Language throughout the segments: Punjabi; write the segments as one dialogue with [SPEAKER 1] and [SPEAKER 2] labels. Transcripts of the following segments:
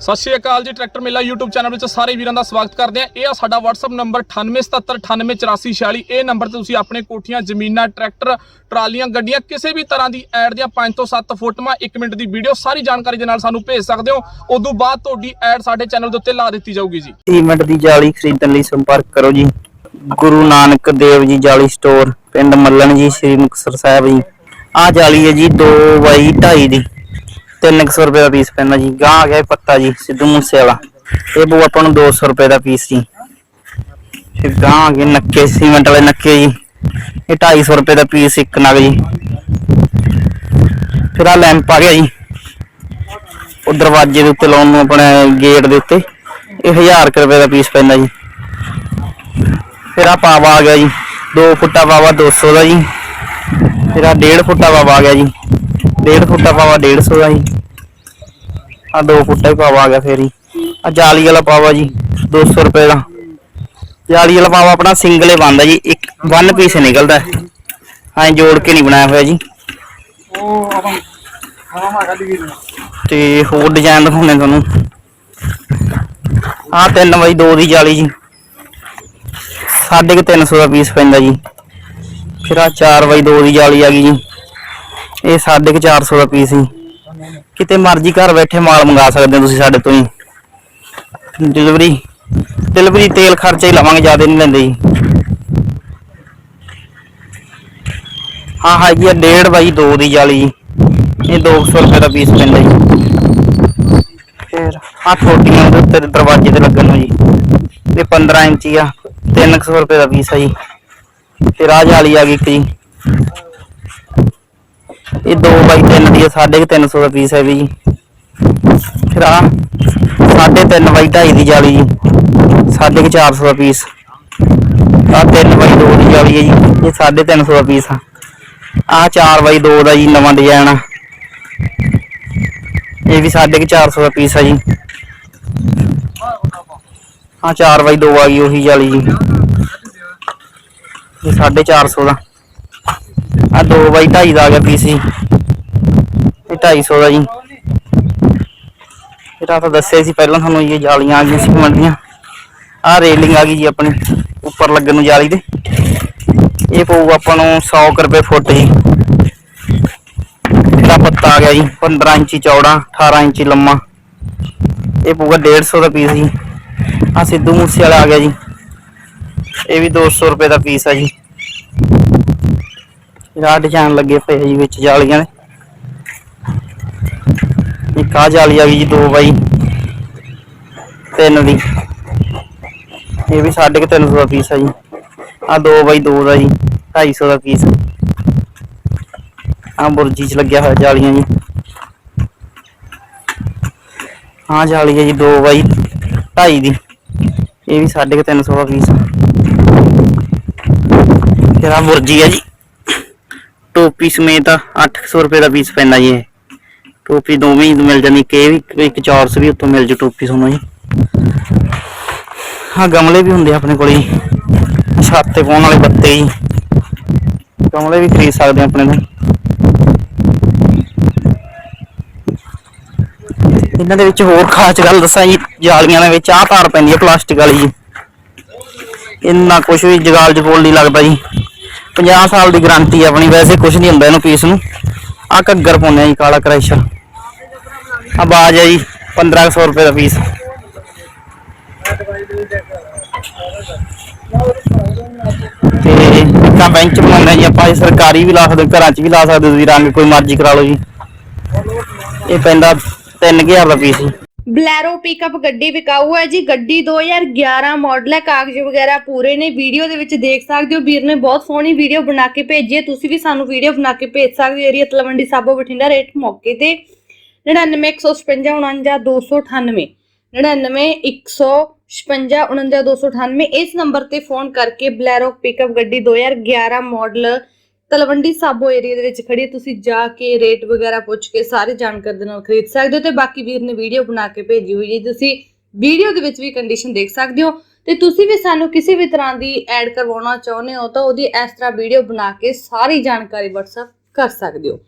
[SPEAKER 1] ਸਤਿ ਸ਼੍ਰੀ ਅਕਾਲ ਜੀ, ਟਰੈਕਟਰ ਮੇਲਾ YouTube ਚੈਨਲ ਵਿੱਚ ਸਾਰੇ ਵੀਰਾਂ ਦਾ ਸਵਾਗਤ ਕਰਦੇ ਆ ਇਹ ਆ ਸਾਡਾ WhatsApp ਨੰਬਰ 9877988446 ਇਹ ਨੰਬਰ ਤੇ ਤੁਸੀਂ ਆਪਣੇ ਕੋਠੀਆਂ, ਜ਼ਮੀਨਾਂ, ਟਰੈਕਟਰ, ਟਰਾਲੀਆਂ, ਗੱਡੀਆਂ ਕਿਸੇ ਵੀ ਤਰ੍ਹਾਂ ਦੀ ਐਡ ਦੀਆਂ 5 ਤੋਂ 7 ਫੋਟੋਆਂ 1 ਮਿੰਟ ਦੀ ਵੀਡੀਓ ਸਾਰੀ ਜਾਣਕਾਰੀ ਦੇ ਨਾਲ ਸਾਨੂੰ ਭੇਜ ਸਕਦੇ ਹੋ। ਉਦੋਂ ਬਾਅਦ ਤੁਹਾਡੀ ਐਡ ਸਾਡੇ ਚੈਨਲ ਦੇ ਉੱਤੇ ਲਾ ਦਿੱਤੀ ਜਾਊਗੀ ਜੀ।
[SPEAKER 2] ਮਿੰਟ ਦੀ ਜਾਲੀ ਖਰੀਦਣ ਲਈ ਸੰਪਰਕ ਕਰੋ ਜੀ। ਗੁਰੂ ਨਾਨਕ ਦੇਵ ਜੀ ਜਾਲੀ ਸਟੋਰ ਪਿੰਡ ਮੱਲਣ ਜੀ, ਸ੍ਰੀ ਮੁਕਤਸਰ ਸਾਹਿਬ ਜੀ। ਆ ਜਾਲੀ ਹੈ ਜੀ 2 ਬਾਈ 2.5 ਦੀ। 300 ਰੁਪਏ ਦਾ ਪੀਸ ਪੈਂਦਾ ਜੀ ਗਾਂ ਆ ਗਿਆ ਪੱਤਾ ਜੀ, ਸਿੱਧੂ ਮੂਸੇ ਵਾਲਾ ਇਹ ਬੂ ਆਪਾਂ ਨੂੰ 200 ਰੁਪਏ ਦਾ ਪੀਸ ਜੀ। ਫਿਰ ਗਾਂ ਆ ਗਏ, ਨੱਕੇ, ਸੀਮੈਂਟ ਵਾਲੇ ਨੱਕੇ ਜੀ। ਇਹ 250 ਰੁਪਏ ਦਾ ਪੀਸ ਇੱਕ ਨਗ ਜੀ। ਫਿਰ ਆ ਲੈਂਪ ਆ ਗਿਆ ਜੀ। ਉਹ ਦਰਵਾਜ਼ੇ ਦੇ ਉੱਤੇ ਲਾਉਣ ਨੂੰ ਆਪਣੇ ਗੇਟ ਦੇ ਉੱਤੇ। ਇਹ 1000 ਕੁ ਰੁਪਏ ਦਾ ਪੀਸ ਪੈਂਦਾ ਜੀ। ਫਿਰ ਆ ਪਾਵਾ ਆ ਗਿਆ ਜੀ। 2 ਫੁੱਟਾ ਪਾਵਾ 200 ਦਾ ਜੀ। ਫਿਰ ਆ 1.5 ਫੁੱਟਾ ਪਾਵਾ ਆ ਗਿਆ ਜੀ। 1.5 ਫੁੱਟਾ ਪਾਵਾ 150 ਦਾ ਜੀ। ਆ 2 ਫੁੱਟਾ ਹੀ ਪਾਵਾ ਆ ਗਿਆ ਫੇਰ ਹੀ। ਆ ਜਾਲੀ ਵਾਲਾ ਪਾਵਾ ਜੀ 200 ਰੁਪਏ ਦਾ। ਜਾਲੀ ਵਾਲਾ ਪਾਵਾ ਆਪਣਾ ਸਿੰਗਲ ਹੀ ਬਣਦਾ ਜੀ, ਇੱਕ ਵਨ ਪੀਸ ਨਿਕਲਦਾ। ਹੈ ਐਂ ਜੋੜ ਕੇ ਨਹੀਂ ਬਣਾਇਆ ਹੋਇਆ ਜੀ। ਤੇ ਹੋਰ ਡਿਜ਼ਾਈਨ ਦਿਖਾਉਂਦੇ ਤੁਹਾਨੂੰ। ਆ 3 ਬਾਈ 2 ਦੀ ਜਾਲੀ ਜੀ। ਸਾਢੇ ਕੁ 300 ਦਾ ਪੀਸ ਪੈਂਦਾ ਜੀ। ਫਿਰ ਆ 4 ਬਾਈ 2 ਦੀ ਜਾਲੀ ਆ ਗਈ ਜੀ। ਇਹ ਸਾਢੇ ਕੁ 400 ਦਾ ਪੀਸ ਜੀ ਕਿਤੇ ਮਰਜ਼ੀ ਘਰ ਬੈਠੇ ਮਾਲ ਮੰਗਾ ਸਕਦੇ ਹੋ ਤੁਸੀਂ ਸਾਡੇ ਤੋਂ ਹੀ। ਡਿਲੀਵਰੀ ਡਿਲੀਵਰੀ ਤੇਲ ਖਰਚਾ ਹੀ ਲਵਾਂਗੇ, ਜ਼ਿਆਦਾ ਨਹੀਂ ਲੈਂਦੇ ਜੀ। ਹਾਂ ਹਾਂ ਜੀ 1.5 ਬਾਈ 2 ਦੀ ਜਾਲੀ ਜੀ। ਇਹ 200 ਰੁਪਏ ਦਾ ਪੀਸ ਪੈਂਦਾ ਜੀ। ਫਿਰ ਆ ਛੋਟੀਆਂ ਉਹਦੇ ਉੱਤੇ ਦਰਵਾਜ਼ੇ ਤੇ ਲੱਗਣ ਨੂੰ ਜੀ। ਤੇ 15 ਇੰਚੀ ਆ 300 ਰੁਪਏ ਦਾ ਪੀਸ ਆ ਜੀ। ਫਿਰ ਆ ਜਾਲੀ ਆ ਗਈ ਇੱਕ ਜੀ। ਇਹ 2 ਬਾਈ 3 ਦੀ ਆ 350 ਦਾ ਪੀਸ ਹੈ ਵੀ ਜੀ। ਫਿਰ ਆ 3.5 ਬਾਈ 2.5 ਦੀ ਜਾਲੀ ਜੀ 450 ਦਾ ਪੀਸ ਆ 3 ਬਾਈ 2 ਦੀ ਜਾਲੀ ਹੈ ਜੀ, ਇਹ 350 ਦਾ ਪੀਸ ਆ। ਆ 4 ਬਾਈ 2 ਦਾ ਜੀ ਨਵਾਂ ਡਿਜ਼ਾਈਨ ਆ। ਇਹ ਵੀ 450 ਦਾ ਪੀਸ ਆ ਜੀ। ਆ 4 ਬਾਈ 2 ਆ ਗਈ ਉਹੀ ਜਾਲੀ ਜੀ। ਇਹ 450 ਦਾ। ਆ 2 ਬਾਈ 2.5 ਦਾ ਆ ਗਿਆ ਪੀਸ। ਜੀ ਇਹ 250 ਦਾ ਜੀ। ਇਹਦਾ ਤਾਂ ਦੱਸਿਆ ਸੀ ਪਹਿਲਾਂ ਤੁਹਾਨੂੰ, ਇਹ ਜਾਲੀਆਂ ਆ ਗਈਆਂ ਸੀ ਮੰਡੀਆਂ। ਆ ਰੇਲਿੰਗ ਆ ਗਈ ਜੀ ਆਪਣੀ, ਉੱਪਰ ਲੱਗਣ ਨੂੰ ਜਾਲੀ ਦੇ। ਇਹ ਪਊਗਾ ਆਪਾਂ ਨੂੰ 100 ਕੁ ਰੁਪਏ ਫੁੱਟ ਜੀ। ਇਹਦਾ ਪੱਤਾ ਆ ਗਿਆ ਜੀ 15 ਇੰਚੀ ਚੌੜਾ 18 ਇੰਚੀ ਲੰਮਾ। ਇਹ ਪਊਗਾ 150 ਦਾ ਪੀਸ ਜੀ। ਆ ਸਿੱਧੂ ਮੂਸੇ ਵਾਲਾ ਆ ਗਿਆ ਜੀ। ਇਹ ਵੀ 200 ਰੁਪਏ ਦਾ ਪੀਸ ਆ ਜੀ। ਇਹਦਾ ਡਿਜ਼ਾਈਨ ਲੱਗੇ ਪਏ ਜੀ ਵਿੱਚ ਜਾਲੀਆਂ ਦੇ ਇੱਕ ਆ ਜਾਲੀ ਆ ਗਈ ਜੀ 2 ਬਾਈ 3 ਦੀ। ਇਹ ਵੀ 350 ਦਾ ਪੀਸ ਆ ਜੀ। ਆ 2 ਬਾਈ 2 ਦਾ ਜੀ 250 ਦਾ ਪੀਸ ਆ ਬੁਰਜੀ ਚ ਲੱਗਿਆ ਹੋਇਆ ਜਾਲੀਆਂ ਜੀ। ਆ ਜਾਲੀ ਹੈ ਜੀ 2 ਬਾਈ 2.5 ਦੀ। ਇਹ ਵੀ 350 ਦਾ ਪੀਸ ਫਿਰ ਆ ਬੁਰਜੀ ਆ ਜੀ। ਟੋਪੀ ਸਮੇਤ 800 ਰੁਪਏ ਦਾ ਪੀਸ ਪੈਂਦਾ ਜੀ ਇਹ। ਟੋਪੀ ਦੋਵੇਂ ਹੀ ਮਿਲ ਜਾਂਦੀ ਕਿ ਵੀ, ਇੱਕ ਚੌਰਸ ਵੀ ਉੱਥੋਂ ਮਿਲ ਜੂ ਟੋਪੀ ਤੁਹਾਨੂੰ ਜੀ। ਹਾਂ ਗਮਲੇ ਵੀ ਹੁੰਦੇ ਆਪਣੇ ਕੋਲ ਜੀ। ਛੱਤ ਤੇ ਪਾਉਣ ਵਾਲੇ ਬੱਤੇ ਜੀ। ਗਮਲੇ ਵੀ ਖਰੀਦ ਸਕਦੇ ਆਪਣੇ ਤੋਂ ਇਹਨਾਂ ਦੇ ਵਿੱਚ ਹੋਰ ਖਾਸ ਗੱਲ ਦੱਸਾਂ ਜੀ, ਜਾਲੀਆਂ ਦੇ ਵਿੱਚ ਆਹ ਤਾਰ ਪੈਂਦੀ ਹੈ ਪਲਾਸਟਿਕ ਵਾਲੀ ਜੀ। ਇੰਨਾ ਕੁਝ ਵੀ ਜਗਾਲ ਜਗੋਲ ਨਹੀਂ ਲੱਗਦਾ ਜੀ। 50 ਸਾਲ ਦੀ ਗਾਰੰਟੀ ਆਪਣੀ, ਵੈਸੇ ਕੁਝ ਨਹੀਂ ਹੁੰਦਾ ਇਹਨੂੰ ਪੀਸ ਨੂੰ। ਆ ਘੱਗਰ ਪਾਉਂਦੇ ਆ ਜੀ, ਕਾਲਾ ਕ੍ਰੈਸ਼ਰ ਆ ਬਾਜ ਹੈ ਜੀ 1500 ਰੁਪਏ ਦਾ ਪੀਸ ਤੇ ਤਾਂ ਬੈਂਚ ਬਣਾਉਂਦੇ ਜੀ ਆਪਾਂ, ਇਹ ਸਰਕਾਰੀ ਵੀ ਲਾ ਸਕਦੇ, ਘਰਾਂ 'ਚ ਵੀ ਲਾ ਸਕਦੇ ਤੁਸੀਂ, ਰੰਗ ਕੋਈ ਮਰਜ਼ੀ ਕਰਾ ਲਓ ਜੀ। ਇਹ ਪੈਂਦਾ 3000 ਦਾ ਪੀਸ ਜੀ।
[SPEAKER 3] ਬਲੈਰੋ ਪਿਕਅਪ ਗੱਡੀ ਵਿਕਾਊ ਹੈ ਜੀ। ਗੱਡੀ 2011 ਮਾਡਲ ਹੈ। ਕਾਗਜ਼ ਵਗੈਰਾ ਪੂਰੇ ਨੇ। ਵੀਡੀਓ ਦੇ ਵਿੱਚ ਦੇਖ ਸਕਦੇ ਹੋ। ਵੀਰ ਨੇ ਬਹੁਤ ਸੋਹਣੀ ਵੀਡੀਓ ਬਣਾ ਕੇ ਭੇਜੀ ਹੈ। ਤੁਸੀਂ ਵੀ ਸਾਨੂੰ ਵੀਡੀਓ ਬਣਾ ਕੇ ਭੇਜ ਸਕਦੇ ਹੋ। ਏਰੀਆ ਤਲਵੰਡੀ ਸਾਬੋ ਬਠਿੰਡਾ ਰੇਟ ਮੌਕੇ ਤੇ 9915592298 9915592298 ਇਸ ਨੰਬਰ ਤੇ ਫੋਨ ਕਰਕੇ ਬਲੈਰੋ ਪਿਕਅਪ ਗੱਡੀ 2011 ਮਾਡਲ ਤਲਵੰਡੀ ਸਾਬੋ ਏਰੀਆ ਦੇ ਵਿੱਚ ਖੜੀ ਤੁਸੀਂ ਜਾ ਕੇ ਰੇਟ ਵਗੈਰਾ ਪੁੱਛ ਕੇ ਸਾਰੇ ਜਾਣਕਾਰੀ ਦੇ ਨਾਲ ਖਰੀਦ ਸਕਦੇ ਹੋ ਤੇ ਬਾਕੀ ਵੀਰ ਨੇ ਵੀਡੀਓ ਬਣਾ ਕੇ ਭੇਜੀ ਹੋਈ ਹੈ। ਤੁਸੀਂ ਵੀਡੀਓ ਦੇ ਵਿੱਚ ਵੀ ਕੰਡੀਸ਼ਨ ਦੇਖ ਸਕਦੇ ਹੋ ਤੇ ਤੁਸੀਂ ਵੀ ਸਾਨੂੰ ਕਿਸੇ ਵੀ ਤਰ੍ਹਾਂ ਦੀ ਐਡ ਕਰਵਾਉਣਾ ਚਾਹੁੰਦੇ ਹੋ ਤਾਂ ਉਹਦੀ ਇਸ ਤਰ੍ਹਾਂ ਵੀਡੀਓ ਬਣਾ ਕੇ ਸਾਰੀ ਜਾਣਕਾਰੀ WhatsApp ਕਰ ਸਕਦੇ ਹੋ।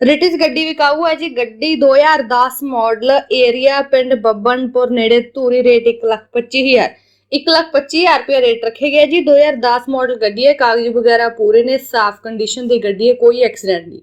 [SPEAKER 3] ਰਿਟਿਸ ਗੱਡੀ ਵਿਕਾਊ ਹੈ ਜੀ। ਗੱਡੀ 2010 ਮਾਡਲ ਏਰੀਆ ਪਿੰਡ ਬੱਬਨਪੁਰ ਨੇੜੇ ਧੂਰੀ ਰੇਟ 125000 125000 ਰੁਪਏ ਰੇਟ ਰੱਖੇ ਗਏ ਜੀ। 2010 ਮਾਡਲ ਗੱਡੀ ਹੈ, ਕਾਗਜ਼ ਵਗੈਰਾ ਪੂਰੇ ਨੇ, ਸਾਫ਼ ਕੰਡੀਸ਼ਨ ਦੀ ਗੱਡੀ ਹੈ, ਕੋਈ ਐਕਸੀਡੈਂਟ ਨਹੀਂ।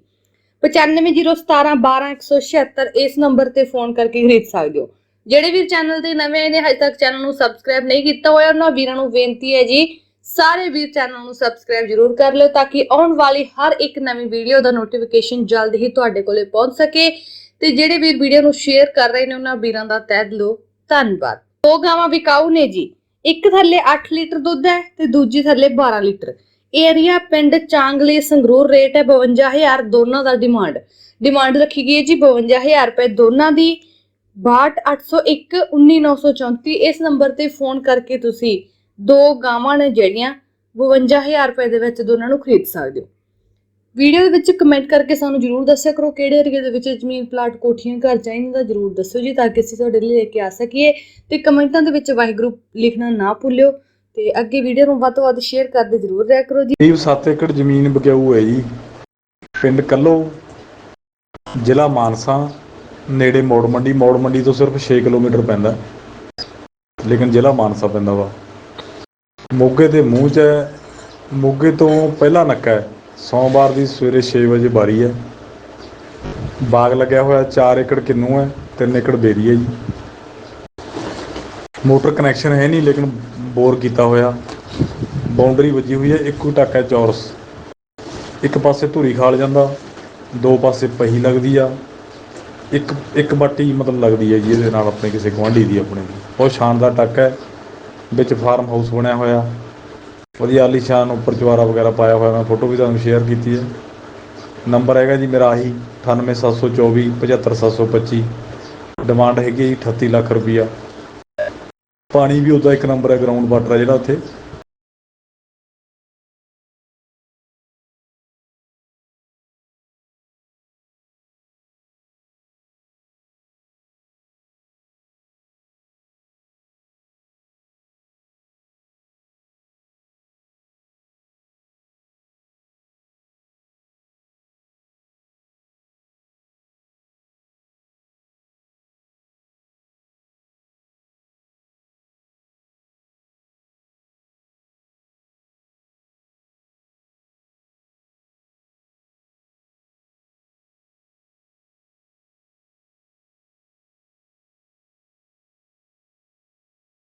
[SPEAKER 3] 9501712176 ਇਸ ਨੰਬਰ ਤੇ ਫੋਨ ਕਰਕੇ ਖਰੀਦ ਸਕਦੇ ਹੋ। ਜਿਹੜੇ ਵੀਰ ਚੈਨਲ ਤੇ ਨਵੇਂ ਨੇ, ਹਜੇ ਤੱਕ ਚੈਨਲ ਨੂੰ ਸਬਸਕ੍ਰਾਈਬ ਨਹੀਂ ਕੀਤਾ ਹੋਇਆ, ਉਹਨਾਂ ਵੀਰਾਂ ਨੂੰ ਬੇਨਤੀ ਹੈ ਜੀ, ਸਾਰੇ ਵੀਰ ਚੈਨਲ ਨੂੰ ਸਬਸਕ੍ਰਾਈਬ ਜਰੂਰ ਕਰ ਲਿਓ, ਤਾਂ ਕਿ ਆਉਣ ਵਾਲੀ ਹਰ ਇੱਕ ਨਵੀਂ ਵੀਡੀਓ ਦਾ ਨੋਟੀਫਿਕੇਸ਼ਨ ਜਲਦ ਹੀ ਤੁਹਾਡੇ ਕੋਲੇ ਪਹੁੰਚ ਸਕੇ। ਤੇ ਜਿਹੜੇ ਵੀਰ ਵੀਡੀਓ ਨੂੰ ਸ਼ੇਅਰ ਕਰ ਰਹੇ ਨੇ, ਉਹਨਾਂ ਵੀਰਾਂ ਦਾ ਤਹਿ ਦਿਲੋਂ ਧੰਨਵਾਦ। ਦੋ ਗਾਵਾਂ ਵਿਕਾਊ ਨੇ ਜੀ। ਇੱਕ ਥੱਲੇ 8 ਲੀਟਰ ਦੁੱਧ ਹੈ ਤੇ ਦੂਜੀ ਥੱਲੇ 12 ਲੀਟਰ। ਏਰੀਆ ਪਿੰਡ ਚਾਂਗਲੀ ਸੰਗਰੂਰ ਰੇਟ ਹੈ 52000 ਦੋਨਾਂ ਦਾ ਡਿਮਾਂਡ ਡਿਮਾਂਡ ਰੱਖੀ ਗਈ ਹੈ ਜੀ 52000 ਰੁਪਏ ਦੋਨਾਂ ਦੀ। 62801 19934 ਇਸ ਨੰਬਰ ਤੇ ਫੋਨ ਕਰਕੇ ਤੁਸੀਂ ਦੋ ਗਾਵਾਂ ਨੇ ਜਿਹੜੀਆਂ 52000 ਰੁਪਏ ਦੇ ਵਿੱਚ ਦੋਨਾਂ ਨੂੰ ਖਰੀਦ ਸਕਦੇ ਹੋ। ਵੀਡੀਓ ਦੇ ਵਿੱਚ ਕਮੈਂਟ ਕਰਕੇ ਸਾਨੂੰ ਜਰੂਰ ਦੱਸਿਆ ਕਰੋ ਕਿਹੜੇ ਏਰੀਏ ਦੇ ਵਿੱਚ ਜ਼ਮੀਨ ਪਲਾਟ ਕੋਠੀਆਂ, ਘਰ ਚਾਹੀਦੇ ਦਾ ਜਰੂਰ ਦੱਸਿਓ ਜੀ ਤਾਂ ਕਿ ਅਸੀਂ ਤੁਹਾਡੇ ਲਈ ਲੈ ਕੇ ਆ ਸਕੀਏ ਤੇ ਕਮੈਂਟਾਂ ਦੇ ਵਿੱਚ ਵਾਹਿਗੁਰੂ ਲਿਖਣਾ ਨਾ ਭੁੱਲਿਓ ਤੇ ਅੱਗੇ ਵੀਡੀਓ ਨੂੰ ਵੱਧ ਤੋਂ ਵੱਧ ਸ਼ੇਅਰ ਕਰਦੇ ਜਰੂਰ ਰਹਿਆ ਕਰੋ ਜੀ।
[SPEAKER 4] ਕਰੀਬ 7 ਏਕੜ ਜ਼ਮੀਨ ਬਕਿਆਊ ਹੈ ਜੀ। ਪਿੰਡ ਕੱਲੋ, ਜ਼ਿਲ੍ਹਾ ਮਾਨਸਾ, ਨੇੜੇ ਮੋੜ ਮੰਡੀ। ਮੋੜ ਮੰਡੀ ਤੋਂ ਸਿਰਫ 6 ਕਿਲੋਮੀਟਰ ਪੈਂਦਾ ਲੇਕਿਨ ਜ਼ਿਲ੍ਹਾ ਮਾਨਸਾ ਪੈਂਦਾ ਵਾ। ਮੋਗੇ ਦੇ ਮੂੰਹ 'ਚ ਹੈ। ਮੋਗੇ ਤੋਂ ਪਹਿਲਾ ਨੱਕਾ ਹੈ। ਸੋਮਵਾਰ ਦੀ ਸਵੇਰੇ 6 ਵਜੇ ਬਾਰੀ ਹੈ। ਬਾਗ ਲੱਗਿਆ ਹੋਇਆ 4 ਏਕੜ ਕਿੰਨੂ ਹੈ 3 ਏਕੜ ਬੇਰੀ ਹੈ ਜੀ। ਮੋਟਰ ਕਨੈਕਸ਼ਨ ਹੈ ਨਹੀਂ, ਲੇਕਿਨ ਬੋਰ ਕੀਤਾ ਹੋਇਆ। ਬਾਉਂਡਰੀ ਵੱਜੀ ਹੋਈ ਹੈ, ਇੱਕੋ ਟੱਕ ਹੈ ਚੌਰਸ। ਇੱਕ ਪਾਸੇ ਧੂਰੀ ਖਾਲ ਜਾਂਦਾ, ਦੋ ਪਾਸੇ ਪਹੀ ਲੱਗਦੀ ਆ। ਇੱਕ ਇੱਕ ਬਾਟੀ ਮਤਲਬ ਲੱਗਦੀ ਹੈ ਜੀ, ਇਹਦੇ ਨਾਲ ਆਪਣੇ ਕਿਸੇ ਗੁਆਂਢੀ ਦੀ, ਆਪਣੇ ਬਹੁਤ ਸ਼ਾਨਦਾਰ ਟੱਕ ਹੈ। ਵਿੱਚ ਫਾਰਮ ਹਾਊਸ ਬਣਿਆ ਹੋਇਆ। ਵਧੀਆ ਆਲੀਸ਼ਾਨ ਉੱਪਰ ਚੁਆਰਾ ਵਗੈਰਾ ਪਾਇਆ ਹੋਇਆ ਮੈਂ, ਫੋਟੋ ਵੀ ਤੁਹਾਨੂੰ ਸ਼ੇਅਰ ਕੀਤੀ ਹੈ। ਨੰਬਰ ਹੈਗਾ ਜੀ ਮੇਰਾ ਆਹੀ 98724 75725 ਡਿਮਾਂਡ ਹੈਗੀ ਹੈ ਜੀ 38 ਲੱਖ ਰੁਪਈਆ। ਪਾਣੀ ਵੀ ਉਹਦਾ ਇੱਕ ਨੰਬਰ ਹੈ ਗਰਾਊਂਡ ਵਾਟਰ ਹੈ ਜਿਹੜਾ ਉੱਥੇ।